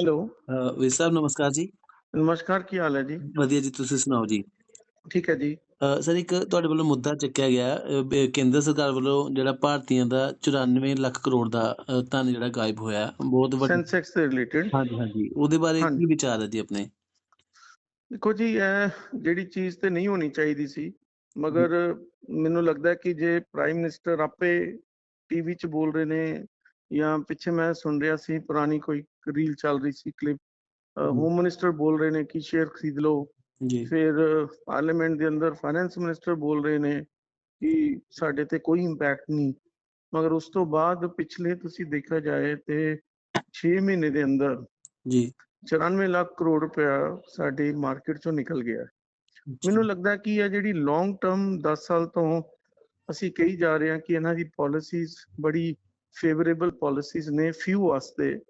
Hello. ਵੀਰ ਸਾਹਿਬ ਨਮਸਕਾਰ ਜੀ। ਨਮਸਕਾਰ ਕੀ ਹਾਲ ਹੈ ਜੀ? ਵਧੀਆ ਜੀ ਤੁਸੀਂ ਸੁਣਾਓ ਜੀ? ਠੀਕ ਹੈ ਜੀ। ਸਰ ਇੱਕ ਤੁਹਾਡੇ ਵੱਲੋਂ ਮੁੱਦਾ ਚੱਕਿਆ ਗਿਆ ਕੇਂਦਰ ਸਰਕਾਰ ਵੱਲੋਂ ਜਿਹੜਾ ਭਾਰਤੀਆਂ ਦਾ 94 ਲੱਖ ਕਰੋੜ ਦਾ ਧਨ ਜਿਹੜਾ ਗਾਇਬ ਹੋਇਆ ਬਹੁਤ ਵੱਡਾ ਸੈਂਸੈਕਸ ਦੇ ਰਿਲੇਟਡ। ਹਾਂਜੀ ਹਾਂਜੀ। ਉਹਦੇ ਬਾਰੇ। ਕੀ ਵਿਚਾਰ ਹੈ ਜੀ ਆਪਣੇ? ਦੇਖੋ ਜੀ ਇਹ ਜਿਹੜੀ ਚੀਜ਼ ਤੇ ਨਹੀਂ ਹੋਣੀ ਚਾਹੀਦੀ ਸੀ ਮਗਰ ਮੈਨੂੰ ਲੱਗਦਾ ਕਿ ਜੇ ਪ੍ਰਾਈਮ ਮਿਨਿਸਟਰ ਆਪੇ ਟੀਵੀ 'ਚ ਬੋਲ ਰਹੇ ਨੇ ਜਾਂ ਪਿੱਛੇ ਮੈਂ ਸੁਣ ਰਿਹਾ ਸੀ ਪੁਰਾਣੀ ਕੋਈ ਰੀਲ ਚੱਲ ਰਹੀ ਸੀ ਕਲਿੱਪ ਹੋਮ ਮਿਨਿਸਟਰ ਬੋਲ ਰਹੇ ਨੇ ਕਿ ਸ਼ੇਅਰ ਖਰੀਦ ਲਓ। ਜੀ। ਫਿਰ ਪਾਰਲੀਮੈਂਟ ਦੇ ਅੰਦਰ ਫਾਈਨੈਂਸ ਮਿਨਿਸਟਰ ਬੋਲ ਰਹੇ ਨੇ ਕਿ ਸਾਡੇ ਤੇ ਕੋਈ ਇੰਪੈਕਟ ਨਹੀਂ। ਮਗਰ ਉਸ ਤੋਂ ਬਾਅਦ ਪਿਛਲੇ ਤੁਸੀਂ ਦੇਖਿਆ ਜਾਏ ਤੇ 6 ਮਹੀਨੇ ਦੇ ਅੰਦਰ ਜੀ। 94 ਲੱਖ ਕਰੋੜ ਰੁਪਇਆ ਸਾਡੀ ਮਾਰਕੀਟ ਚੋਂ ਨਿਕਲ ਗਿਆ। ਮੈਨੂੰ ਲੱਗਦਾ ਕਿ ਇਹ ਜਿਹੜੀ ਲੌਂਗ ਟਰਮ 10 ਸਾਲ ਤੋਂ ਅਸੀਂ ਕਹੀ ਜਾ ਰਹੇ ਹਾਂ ਕਿ ਇਹਨਾਂ ਦੀ ਪਾਲਿਸੀਜ਼ ਬੜੀ ਫੇਵਰੇਬਲ ਪਾਲਿਸੀਜ਼ ਨੇ ਫਿਊ ਵਾਸਤੇ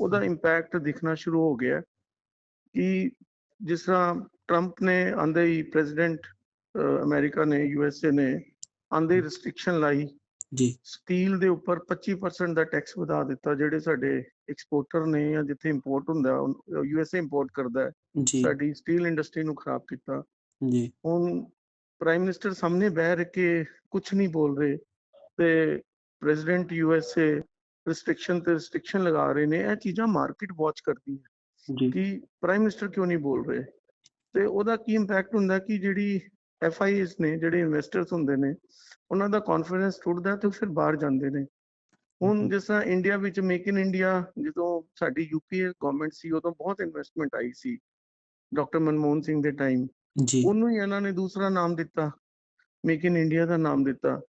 ਉਹਦਾ ਇੰਪੈਕਟ ਦਿਖਣਾ ਸ਼ੁਰੂ ਹੋ ਗਿਆ ਕਿ ਜਿਸ ਤਰ੍ਹਾਂ ਟਰੰਪ ਨੇ ਆਂਦੇ ਹੀ ਪ੍ਰੈਜ਼ੀਡੈਂਟ ਅਮਰੀਕਾ ਨੇ ਯੂਐਸਏ ਨੇ ਆਂਦੇ ਰਿਸਟ੍ਰਿਕਸ਼ਨ ਲਾਈ ਜੀ। ਸਟੀਲ ਦੇ ਉੱਪਰ 25% ਦਾ ਟੈਕਸ ਵਧਾ ਦਿੱਤਾ ਜਿਹੜੇ ਸਾਡੇ ਐਕਸਪੋਰਟਰ ਨੇ ਜਾਂ ਜਿੱਥੇ ਇੰਪੋਰਟ ਹੁੰਦਾ ਯੂਐਸਏ ਇੰਪੋਰਟ ਕਰਦਾ ਹੈ ਸਾਡੀ ਸਟੀਲ ਇੰਡਸਟਰੀ ਨੂੰ ਖਰਾਬ ਕੀਤਾ। ਜੀ। ਹੁਣ ਪ੍ਰਾਈਮ ਮਿਨਿਸਟਰ ਸਾਹਮਣੇ ਬਹਿ ਕੇ ਕੁਝ ਨਹੀਂ ਬੋਲ ਰਹੇ ਤੇ ਪ੍ਰੈਜ਼ੀਡੈਂਟ ਯੂਐਸਏ ਰਿਸਟ੍ਰਿਕਸ਼ਨ ਤੇ ਰਿਸਟ੍ਰਿਕਸ਼ਨ ਲਗਾ ਰਹੇ ਨੇ ਇਹ ਚੀਜ਼ਾਂ ਮਾਰਕੀਟ ਵਾਚ ਕਰਦੀ ਹੈ ਕਿ ਪ੍ਰਾਈਮ ਮਿਨਿਸਟਰ ਕਿਉਂ ਨਹੀਂ ਬੋਲ ਰਹੇ? ਤੇ ਉਹਦਾ ਕੀ ਇੰਪੈਕਟ ਹੁੰਦਾ ਕਿ ਜਿਹੜੀ ਐਫਆਈਐਸ ਨੇ ਜਿਹੜੇ ਇਨਵੈਸਟਰਸ ਹੁੰਦੇ ਨੇ ਉਹਨਾਂ ਦਾ ਕੌਨਫੀਡੈਂਸ ਟੁੱਟਦਾ ਤੇ ਫਿਰ ਬਾਹਰ ਜਾਂਦੇ ਨੇ। ਹੁਣ. ਜਿਸ ਤਰ੍ਹਾਂ ਇੰਡੀਆ ਵਿੱਚ ਮੇਕ ਇਨ ਇੰਡੀਆ ਜਦੋਂ ਸਾਡੀ ਯੂਪੀਏ ਗਵਰਨਮੈਂਟ ਸੀ ਉਦੋਂ ਬਹੁਤ ਇਨਵੈਸਟਮੈਂਟ ਆਈ ਸੀ ਡਾਕਟਰ ਮਨਮੋਹਨ ਸਿੰਘ ਦੇ ਟਾਈਮ ਜੀ। ਉਹਨੂੰ ਹੀ ਇਹਨਾਂ ਨੇ ਦੂਸਰਾ ਨਾਮ ਦਿੱਤਾ ਮੇਕ ਇਨ ਇੰਡੀਆ ਦਾ ਨਾਮ ਦਿੱਤਾ।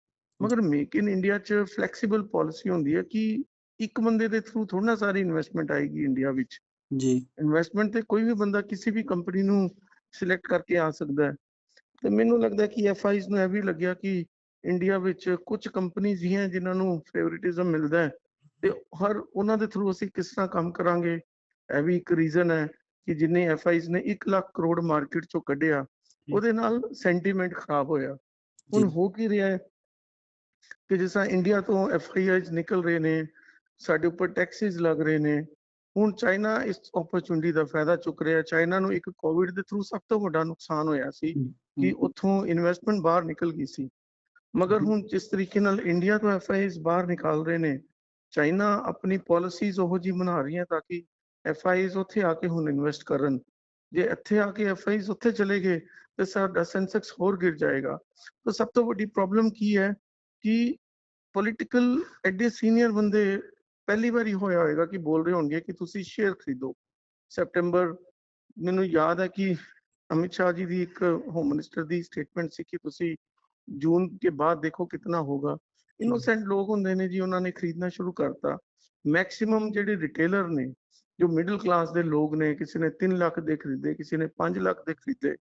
ਮਗਰ ਮੇਕ ਇਨ ਇੰਡੀਆ 'ਚ ਫਲੈਕਸੀਬਲ ਪਾਲਿਸੀ ਹੁੰਦੀ ਹੈ ਕਿ ਇੱਕ ਬੰਦੇ ਦੇ ਥਰੂ ਥੋੜਾ ਸਾਰੀ ਇਨਵੈਸਟਮੈਂਟ ਆਏਗੀ ਇੰਡੀਆ ਵਿੱਚ। ਜੀ। ਇਨਵੈਸਟਮੈਂਟ ਤੇ ਕੋਈ ਵੀ ਬੰਦਾ ਕਿਸੇ ਵੀ ਕੰਪਨੀ ਨੂੰ ਸਿਲੈਕਟ ਕਰਕੇ ਆ ਸਕਦਾ ਹੈ। ਤੇ ਮੈਨੂੰ ਲੱਗਦਾ ਕਿ ਐਫਆਈਜ਼ ਨੂੰ ਇਹ ਵੀ ਲੱਗਿਆ ਕਿ ਇੰਡੀਆ ਵਿੱਚ ਕੁਝ ਕੰਪਨੀਆਂ ਹੀ ਜਿਨ੍ਹਾਂ ਨੂੰ ਫੇਵਰਿਟਿਜ਼ਮ ਮਿਲਦਾ ਹੈ। ਤੇ ਹਰ ਉਹਨਾਂ ਦੇ ਥਰੂ ਅਸੀਂ ਕਿਸ ਤਰ੍ਹਾਂ ਕੰਮ ਕਰਾਂਗੇ ਇਹ ਵੀ ਇੱਕ ਰੀਜ਼ਨ ਹੈ ਕਿ ਜਿੰਨੇ ਐਫਆਈਜ਼ ਨੇ 1 ਲੱਖ ਕਰੋੜ ਮਾਰਕੀਟ ਚੋਂ ਕੱਢਿਆ ਉਹਦੇ ਨਾਲ ਸੈਂਟੀਮੈਂਟ ਖਰਾਬ ਹੋਇਆ। ਹੁਣ। ਹੋ ਕੀ ਰਿਹਾ ਹੈ? ਕਿ ਜਿਸ ਤਰ੍ਹਾਂ ਇੰਡੀਆ ਤੋਂ ਐਫਆਈਆਈਜ਼ ਨਿਕਲ ਰਹੇ ਨੇ ਸਾਡੇ ਉੱਪਰ ਟੈਕਸਿਸ ਲੱਗ ਰਹੇ ਨੇ ਹੁਣ ਚਾਈਨਾ ਇਸ ਓਪਰਚੁਨਿਟੀ ਦਾ ਫਾਇਦਾ ਚੁੱਕ ਰਿਹਾ ਚਾਈਨਾ ਨੂੰ ਇੱਕ ਕੋਵਿਡ ਦੇ ਥਰੂ ਸਭ ਤੋਂ ਵੱਡਾ ਨੁਕਸਾਨ ਹੋਇਆ ਸੀ ਕਿ ਉੱਥੋਂ ਇਨਵੈਸਟਮੈਂਟ ਬਾਹਰ ਨਿਕਲ ਗਈ ਸੀ। ਮਗਰ। ਹੁਣ ਜਿਸ ਤਰੀਕੇ ਨਾਲ ਇੰਡੀਆ ਤੋਂ ਐਫਆਈਆਈਜ਼ ਬਾਹਰ ਨਿਕਾਲ ਰਹੇ ਨੇ ਚਾਈਨਾ ਆਪਣੀ ਪਾਲਿਸੀਜ਼ ਉਹੋ ਜੀ ਬਣਾ ਰਹੀ ਹੈ ਤਾਂ ਕਿ ਐਫਆਈਆਈਜ਼ ਉੱਥੇ ਆ ਕੇ ਹੁਣ ਇਨਵੈਸਟ ਕਰਨ। ਜੇ ਇੱਥੇ ਆ ਕੇ ਐਫਆਈਆਈਜ਼ ਉੱਥੇ ਚਲੇ ਗਏ ਤੇ ਸਾਡਾ ਸੈਂਸੈਕਸ ਹੋਰ ਗਿਰ ਜਾਏਗਾ। ਤਾਂ ਸਭ ਤੋਂ ਵੱਡੀ ਪ੍ਰੋਬਲਮ ਕੀ ਹੈ? ਕਿ ਪੋਲੀਟੀਕਲ ਐਡੇ ਸੀਨੀਅਰ ਬੰਦੇ ਪਹਿਲੀ ਵਾਰੀ ਹੋਇਆ ਹੋਵੇਗਾ ਕਿ ਬੋਲ ਰਹੇ ਹੋਣਗੇ ਕਿ ਤੁਸੀਂ ਸ਼ੇਅਰ ਖਰੀਦੋ। ਸੈਪਟੈਂਬਰ ਮੈਨੂੰ ਯਾਦ ਹੈ ਕਿ ਅਮਿਤ ਸ਼ਾਹ ਜੀ ਦੀ ਇੱਕ ਹੋਮ ਮਿਨਿਸਟਰ ਦੀ ਸਟੇਟਮੈਂਟ ਸੀ ਕਿ ਤੁਸੀਂ ਜੂਨ ਕੇ ਬਾਅਦ ਦੇਖੋ ਕਿਤਨਾ ਹੋਗਾ ਇਨੋਸੈਂਟ ਲੋਕ ਹੁੰਦੇ ਨੇ ਜੀ ਉਹਨਾਂ ਨੇ ਖਰੀਦਣਾ ਸ਼ੁਰੂ ਕਰਤਾ। ਮੈਕਸਿਮਮ ਜਿਹੜੇ ਰਿਟੇਲਰ ਨੇ ਜੋ ਮਿਡਲ ਕਲਾਸ ਦੇ ਲੋਕ ਨੇ ਕਿਸੇ ਨੇ 3 ਲੱਖ ਦੇ ਖਰੀਦੇ ਕਿਸੇ ਨੇ 5 ਲੱਖ ਦੇ ਖਰੀਦੇ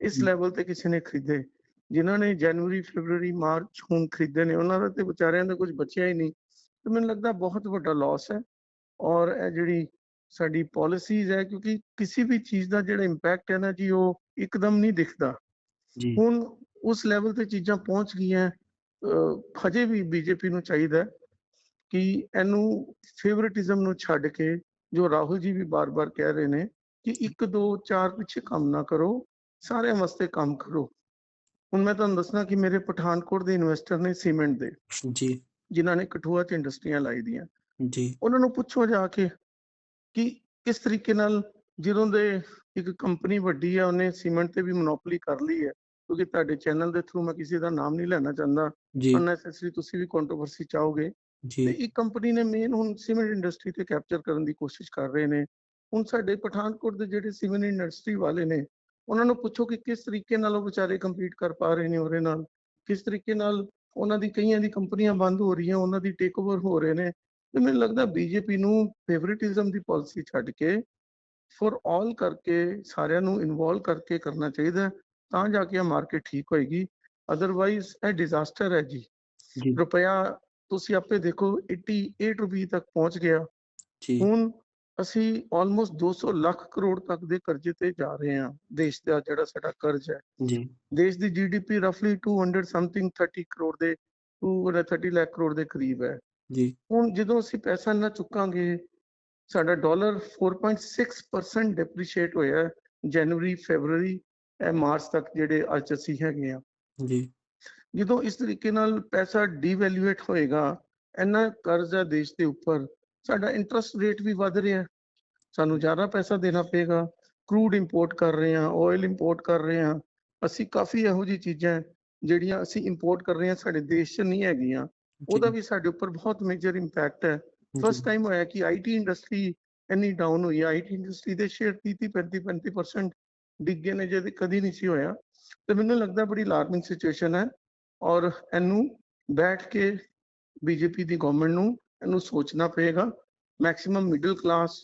ਇਸ। ਲੈਵਲ ਤੇ ਕਿਸੇ ਨੇ ਖਰੀਦੇ। ਜਿਨ੍ਹਾਂ ਨੇ ਜਨਵਰੀ ਫਰਵਰੀ ਮਾਰਚ ਹੁਣ ਖਰੀਦੇ ਨੇ ਉਹਨਾਂ ਦਾ ਤੇ ਵਿਚਾਰਿਆਂ ਦਾ ਕੁਝ ਬਚਿਆ ਹੀ ਨਹੀਂ। ਤੇ ਮੈਨੂੰ ਲੱਗਦਾ ਬਹੁਤ ਵੱਡਾ ਲਾਸ ਹੈ ਔਰ ਇਹ ਜਿਹੜੀ ਸਾਡੀ ਪਾਲਿਸੀਜ਼ ਹੈ ਕਿਉਂਕਿ ਕਿਸੇ ਵੀ ਚੀਜ਼ ਦਾ ਜਿਹੜਾ ਇੰਪੈਕਟ ਹੈ ਨਾ ਜੀ ਉਹ ਇੱਕਦਮ ਨਹੀਂ ਦਿਖਦਾ। ਜੀ। ਹੁਣ ਉਸ ਲੈਵਲ ਤੇ ਚੀਜ਼ਾਂ ਪਹੁੰਚ ਗਈਆਂ ਹਜੇ ਵੀ ਬੀਜੇਪੀ ਨੂੰ ਚਾਹੀਦਾ ਕਿ ਇਹਨੂੰ ਫੇਵਰਿਟਿਜ਼ਮ ਨੂੰ ਛੱਡ ਕੇ ਜੋ ਰਾਹੁਲ ਜੀ ਵੀ ਬਾਰ-ਬਾਰ ਕਹਿ ਰਹੇ ਨੇ ਕਿ ਇੱਕ ਦੋ ਚਾਰ ਪਿੱਛੇ ਕੰਮ ਨਾ ਕਰੋ ਸਾਰਿਆਂ ਵਾਸਤੇ ਕੰਮ ਕਰੋ। ਹੁਣ ਮੈਂ ਤੁਹਾਨੂੰ ਦੱਸਣਾ ਕਿ ਮੇਰੇ ਪਠਾਨਕੋਟ ਦੇ ਇਨਵੈਸਟਰ ਨੇ ਸੀਮੈਂਟ ਦੇ ਜੀ। ਜਿਨ੍ਹਾਂ ਨੇ ਕਠੂਆ 'ਚ ਇੰਡਸਟਰੀਆਂ ਲਾਈ ਦੀਆਂ। ਜੀ। ਉਹਨਾਂ ਨੂੰ ਪੁੱਛੋ ਜਾ ਕੇ ਕਿ ਕਿਸ ਤਰੀਕੇ ਨਾਲ ਜਦੋਂ ਦੇ ਇੱਕ ਕੰਪਨੀ ਵੱਡੀ ਹੈ ਉਹਨੇ ਸੀਮੈਂਟ ਤੇ ਵੀ ਮੋਨੋਪੋਲੀ ਕਰ ਲਈ ਹੈ ਕਿਉਂਕਿ ਤੁਹਾਡੇ ਚੈਨਲ ਦੇ ਥਰੂ ਮੈਂ ਕਿਸੇ ਦਾ ਨਾਮ ਨਹੀਂ ਲੈਣਾ ਚਾਹੁੰਦਾ। ਅਨਨੈਸੈਸਰੀ ਤੁਸੀਂ ਵੀ ਕੰਟਰੋਵਰਸੀ ਚਾਹੋਗੇ ਤੇ ਜੀ। ਇੱਕ ਕੰਪਨੀ ਨੇ ਮੇਨ ਹੁਣ ਸੀਮੈਂਟ ਇੰਡਸਟਰੀ ਤੇ ਕੈਪਚਰ ਕਰਨ ਦੀ ਕੋਸ਼ਿਸ਼ ਕਰ ਰਹੇ ਨੇ। ਹੁਣ ਸਾਡੇ ਪਠਾਨਕੋਟ ਦੇ ਜਿਹੜੇ ਸੀਮੈਂਟ ਇੰਡਸਟਰੀ ਵਾਲੇ ਨੇ ਉਹਨਾਂ ਨੂੰ ਪੁੱਛੋ ਕਿ ਕਿਸ ਤਰੀਕੇ ਨਾਲ ਉਹ ਵਿਚਾਰੇ ਕੰਪੀਟ ਕਰ ਪਾ ਰਹੇ ਨੇ ਉਹਦੇ ਨਾਲ ਕਿਸ ਤਰੀਕੇ ਨਾਲ ਉਹਨਾਂ ਦੀ ਕਈਆਂ ਦੀ ਕੰਪਨੀਆਂ ਬੰਦ ਹੋ ਰਹੀਆਂ ਉਹਨਾਂ ਦੀ ਟੇਕ ਓਵਰ ਹੋ ਰਹੇ ਨੇ। ਤੇ ਮੈਨੂੰ ਲੱਗਦਾ ਬੀਜੇਪੀ ਨੂੰ ਫੇਵਰਿਟਿਜ਼ਮ ਦੀ ਪਾਲਿਸੀ ਛੱਡ ਕੇ ਫॉर ਆਲ ਕਰਕੇ ਸਾਰਿਆਂ ਨੂੰ ਇਨਵੋਲਵ ਕਰਕੇ ਕਰਨਾ ਚਾਹੀਦਾ ਤਾਂ ਜਾ ਕੇ ਇਹ ਮਾਰਕੀਟ ਠੀਕ ਹੋਏਗੀ। ਅਦਰਵਾਈਜ਼ ਇਹ ਡਿਜ਼ਾਸਟਰ ਹੈ ਜੀ। ਰੁਪਇਆ ਤੁਸੀਂ ਆਪੇ ਦੇਖੋ 88 ਰੁਪਏ ਤੱਕ ਪਹੁੰਚ ਗਿਆ। ਜੀ। ਹੁਣ ਅਸੀਂ ਆਲਮੋਸਟ 200 ਲੱਖ ਕਰੋੜ ਤੱਕ ਦੇ ਕਰਜ਼ੇ ਤੇ ਜਾ ਰਹੇ ਹਾਂ ਦੇਸ਼ ਦਾ ਜਿਹੜਾ ਸਾਡਾ ਕਰਜ਼ ਹੈ। ਜੀ। ਦੇਸ਼ ਦੀ ਜੀਡੀਪੀ ਰਫਲੀ 200 ਸਮਥਿੰਗ 30 ਕਰੋੜ ਦੇ 230 ਲੱਖ ਕਰੋੜ ਦੇ ਕਰੀਬ ਹੈ। ਜੀ। ਹੁਣ ਜਦੋਂ ਅਸੀਂ ਪੈਸਾ ਨਾ ਚੁੱਕਾਂਗੇ ਸਾਡਾ ਡਾਲਰ 4.6% ਡੈਪਰੀਸ਼ੀਏਟ ਹੋਇਆ ਜਨਵਰੀ ਫੈਬਰੂਅਰੀ ਇਹ ਮਾਰਚ ਤੱਕ ਜਿਹੜੇ ਅੱਜ ਅਸੀਂ ਹੈਗੇ ਆ ਜੀ। ਜਦੋਂ ਇਸ ਤਰੀਕੇ ਨਾਲ ਪੈਸਾ ਡੀਵੈਲੂਏਟ ਹੋਏਗਾ ਇੰਨਾ ਕਰਜ਼ ਦੇਸ਼ ਦੇ ਉੱਪਰ ਸਾਡਾ ਇੰਟਰਸਟ ਰੇਟ ਵੀ ਵੱਧ ਰਿਹਾ। ਸਾਨੂੰ ਜ਼ਿਆਦਾ ਪੈਸਾ ਦੇਣਾ ਪਏਗਾ। ਕਰੂਡ ਇੰਪੋਰਟ ਕਰ ਰਹੇ ਹਾਂ ਆਇਲ ਇੰਪੋਰਟ ਕਰ ਰਹੇ ਹਾਂ। ਅਸੀਂ ਕਾਫੀ ਇਹੋ ਜਿਹੀ ਚੀਜ਼ਾਂ ਜਿਹੜੀਆਂ ਅਸੀਂ ਇੰਪੋਰਟ ਕਰ ਰਹੇ ਹਾਂ ਸਾਡੇ ਦੇਸ਼ 'ਚ ਨਹੀਂ ਹੈਗੀਆਂ। ਉਹਦਾ ਵੀ ਸਾਡੇ ਉੱਪਰ ਬਹੁਤ ਮੇਜਰ ਇੰਪੈਕਟ ਹੈ। ਫਸਟ ਟਾਈਮ ਹੋਇਆ ਕਿ ਆਈਟੀ ਇੰਡਸਟਰੀ ਇੰਨੀ ਡਾਊਨ ਹੋਈ ਹੈ। ਆਈਟੀ ਇੰਡਸਟਰੀ ਦੇ ਸ਼ੇਅਰ 30 35 35% ਡਿੱਗੇ ਨੇ ਜਿਹਦੇ ਕਦੀ ਨਹੀਂ ਸੀ ਹੋਇਆ। ਤੇ ਮੈਨੂੰ ਲੱਗਦਾ ਬੜੀ ਅਲਾਰਮਿੰਗ ਸਿਚੁਏਸ਼ਨ ਹੈ। ਔਰ ਇਹਨੂੰ ਬੈਠ ਕੇ ਬੀਜੇਪੀ ਦੀ ਗਵਰਨਮੈਂਟ ਨੂੰ ਇਹਨੂੰ ਸੋਚਣਾ ਪਏਗਾ। ਮੈਕਸਿਮਮ ਮਿਡਲ ਕਲਾਸ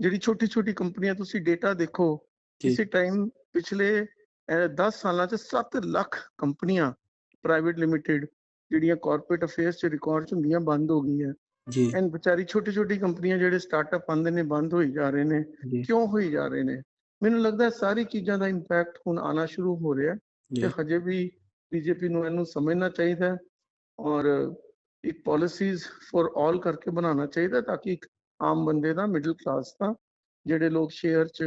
ਜਿਹੜੀ ਛੋਟੀ ਛੋਟੀ ਕੰਪਨੀਆਂ ਤੁਸੀਂ ਡੇਟਾ ਦੇਖੋ। ਕਿਸੇ ਟਾਈਮ ਪਿਛਲੇ 10 ਸਾਲਾਂ ਚ 7 ਲੱਖ ਕੰਪਨੀਆਂ ਪ੍ਰਾਈਵੇਟ ਲਿਮਿਟਿਡ ਜਿਹੜੀਆਂ ਕਾਰਪੋਰੇਟ ਅਫੇਅਰਸ ਚ ਰਿਕਾਰਡ ਹੁੰਦੀਆਂ ਬੰਦ ਹੋ ਗਈਆਂ। ਜੀ। ਐਨ ਵਿਚਾਰੀ ਛੋਟੀ ਛੋਟੀ ਕੰਪਨੀਆਂ ਜਿਹੜੇ ਸਟਾਰਟਅਪ ਆਉਂਦੇ ਨੇ ਬੰਦ ਹੋਈ ਜਾ ਰਹੇ ਨੇ। ਕਿਉਂ ਹੋਈ ਜਾ ਰਹੇ ਨੇ? ਮੈਨੂੰ ਲੱਗਦਾ ਸਾਰੀ ਚੀਜ਼ਾਂ ਦਾ ਇੰਪੈਕਟ ਹੁਣ ਆਣਾ ਸ਼ੁਰੂ ਹੋ ਰਿਹਾ ਤੇ ਹਜੇ ਵੀ ਬੀਜੇਪੀ ਨੂੰ ਇਹਨੂੰ ਸਮਝਣਾ ਚਾਹੀਦਾ ਔਰ ਇੱਕ ਪਾਲਿਸੀਜ਼ ਫॉर ਆਲ ਕਰਕੇ ਬਣਾਉਣਾ ਚਾਹੀਦਾ ਤਾਂ ਕਿ ਇੱਕ ਆਮ ਬੰਦੇ ਦਾ ਮਿਡਲ ਕਲਾਸ ਦਾ ਜਿਹੜੇ ਲੋਕ ਸ਼ੇਅਰ 'ਚ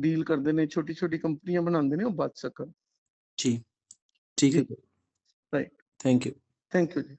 ਡੀਲ ਕਰਦੇ ਨੇ ਛੋਟੀ ਛੋਟੀ ਕੰਪਨੀਆਂ ਬਣਾਉਂਦੇ ਨੇ ਉਹ ਬਚ ਸਕਣ। ਜੀ। ਠੀਕ ਹੈ Right. Thank you thank you ਜੀ।